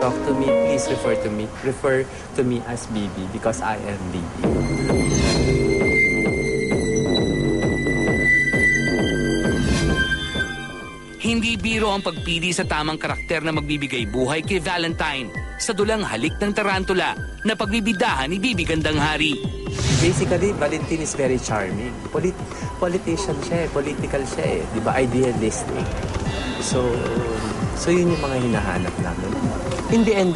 talk to me, please refer to me, refer to me as BB because I am BB. Hindi biro ang pagpili sa tamang karakter na magbibigay buhay kay Valentine sa dulang halik ng tarantula na pagbibidahan ni Bibi Gandang Hari. Basically, Valentin is very charming. Polit politician siya eh, political siya eh, di ba? Idealistic. So, so yun yung mga hinahanap namin. In the end,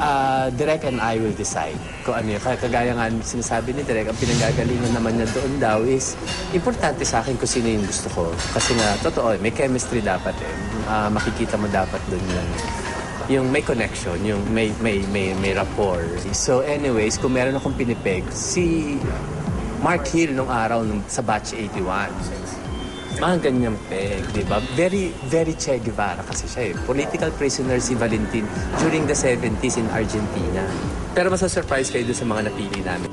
uh, Direk and I will decide kung ano yun. Kagaya nga sinasabi ni Direk, ang pinanggagalingan naman niya doon daw is importante sa akin kung sino yung gusto ko. Kasi nga, totoo, may chemistry dapat eh. Ah, makikita mo dapat doon yung yung may connection, yung may may may may rapport. So anyways, kung meron akong pinipeg, si Mark Hill nung araw nung, sa batch 81. Mga ganyang peg, di ba? Very, very Che Guevara kasi siya eh. Political prisoner si Valentin during the 70s in Argentina. Pero masasurprise kayo sa mga napili namin.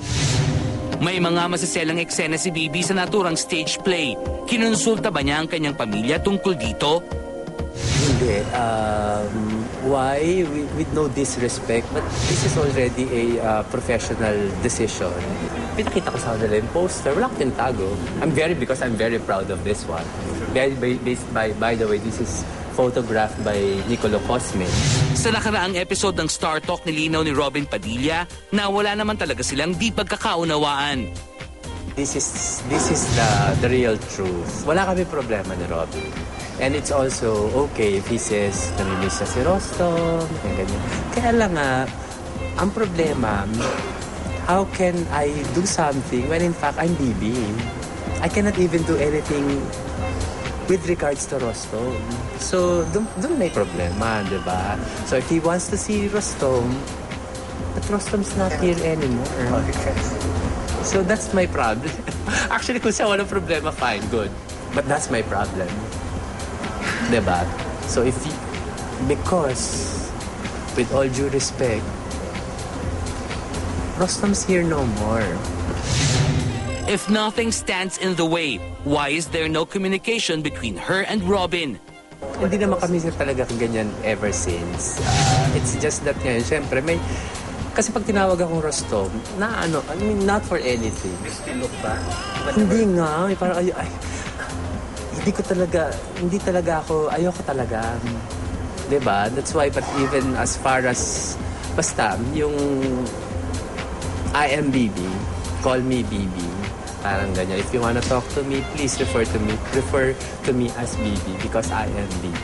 May mga masaselang eksena si Bibi sa naturang stage play. Kinonsulta ba niya ang kanyang pamilya tungkol dito? Hindi. Um, why? With, with no disrespect, but this is already a uh, professional decision. Pinakita ko sa kanila yung poster. Wala akong tinatago. I'm very, because I'm very proud of this one. By, by, by, by the way, this is photographed by Nicolo Cosme. Sa nakaraang episode ng Star Talk nilinaw ni Robin Padilla na wala naman talaga silang di pagkakaunawaan. This is this is the the real truth. Wala kami problema ni Robin. And it's also okay if he says namimiss siya si Rostom, yung ganyan. Kaya lang nga, ang problema, how can I do something when in fact I'm BB? I cannot even do anything with regards to Rostom. So, dun, dun may problema, di ba? So, if he wants to see Rostom, but Rostom's not here anymore. So that's my problem. Actually, kung siya walang problema, fine, good. But that's my problem. Diba? So if you, because, with all due respect, Rostam's here no more. If nothing stands in the way, why is there no communication between her and Robin? Hindi naman kami talaga ganyan ever since. Uh, it's just that ngayon, syempre, may... Kasi pag tinawag akong Rostom, na ano, I mean, not for anything. Look ba? Hindi nga, eh, parang ay, ay, hindi ko talaga, hindi talaga ako, ayoko talaga. ba? That's why, but even as far as, basta, yung I am BB, call me BB, parang ganyan. If you wanna talk to me, please refer to me, refer to me as BB because I am BB.